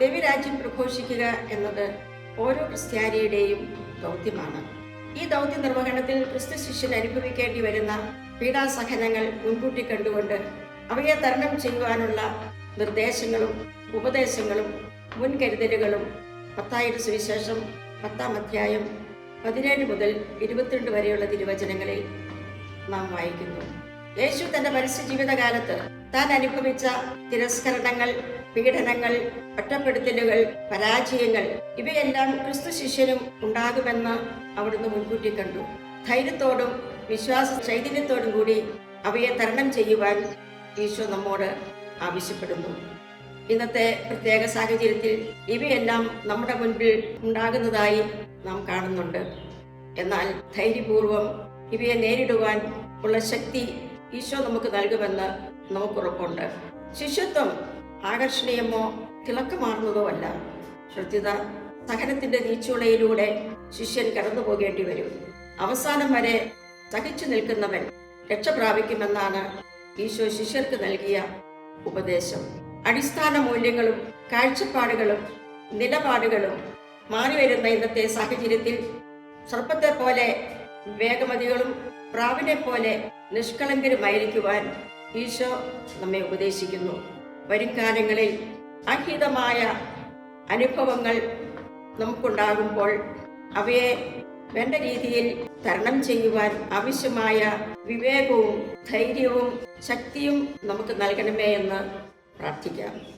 ദൈവരാജ്യം പ്രഘോഷിക്കുക എന്നത് ഓരോ ക്രിസ്ത്യാനിയുടെയും ദൗത്യമാണ്. ഈ ദൗത്യ നിർവഹണത്തിൽ ക്രിസ്തു ശിഷ്യൻ അനുഭവിക്കേണ്ടി വരുന്ന പീഡാസഹനങ്ങൾ മുൻകൂട്ടി കണ്ടുകൊണ്ട് അവയെ തരണം ചെയ്യുവാനുള്ള നിർദ്ദേശങ്ങളും ഉപദേശങ്ങളും മുൻകരുതലുകളും പത്തായിരം സുവിശേഷം പത്താം അധ്യായം പതിനേഴ് മുതൽ ഇരുപത്തിരണ്ട് വരെയുള്ള തിരുവചനങ്ങളിൽ നാം വായിക്കുന്നു. യേശു തന്റെ മനുഷ്യ ജീവിതകാലത്ത് താൻ അനുഭവിച്ച തിരസ്കരണങ്ങൾ പീഡനങ്ങൾ ഒറ്റപ്പെടുത്തലുകൾ പരാജയങ്ങൾ ഇവയെല്ലാം ക്രിസ്തു ശിഷ്യനും ഉണ്ടാകുമെന്ന് അവിടുന്ന് മുൻകൂട്ടി കണ്ടു. ധൈര്യത്തോടും വിശ്വാസ ചൈതന്യത്തോടും കൂടി അവയെ തരണം ചെയ്യുവാൻ ഈശോ നമ്മോട് ആവശ്യപ്പെടുന്നു. ഇന്നത്തെ പ്രത്യേക സാഹചര്യത്തിൽ ഇവയെല്ലാം നമ്മുടെ മുൻപിൽ ഉണ്ടാകുന്നതായി നാം കാണുന്നുണ്ട്. എന്നാൽ ധൈര്യപൂർവം ഇവയെ നേരിടുവാൻ ഉള്ള ശക്തി ഈശോ നമുക്ക് നൽകുമെന്ന് നമുക്കുറപ്പുണ്ട്. ശിഷ്യത്വം ആകർഷണീയമോ തിളക്കമാർന്നതോ അല്ല. ശ്രദ്ധിത സഹനത്തിന്റെ നീച്ചുളയിലൂടെ ശിഷ്യൻ കടന്നു പോകേണ്ടി വരും. അവസാനം വരെ സഹിച്ചു നിൽക്കുന്നവൻ രക്ഷ പ്രാപിക്കുമെന്നാണ് ഈശോ ശിഷ്യർക്ക് നൽകിയ ഉപദേശം. അടിസ്ഥാന മൂല്യങ്ങളും കാഴ്ചപ്പാടുകളും നിലപാടുകളും മാറിവരുന്ന ഇന്നത്തെ സാഹചര്യത്തിൽ സർപ്പത്തെ പോലെ വേഗമതികളും പ്രാവിനെ പോലെ നിഷ്കളങ്കരുമായിരിക്കുവാൻ ഈശോ നമ്മെ ഉപദേശിക്കുന്നു. വരും കാലങ്ങളിൽ അഹിതമായ അനുഭവങ്ങൾ നമുക്കുണ്ടാകുമ്പോൾ അവയെ വേണ്ട രീതിയിൽ തരണം ചെയ്യുവാൻ ആവശ്യമായ വിവേകവും ധൈര്യവും ശക്തിയും നമുക്ക് നൽകണമേ എന്ന് പ്രാർത്ഥിക്കാം.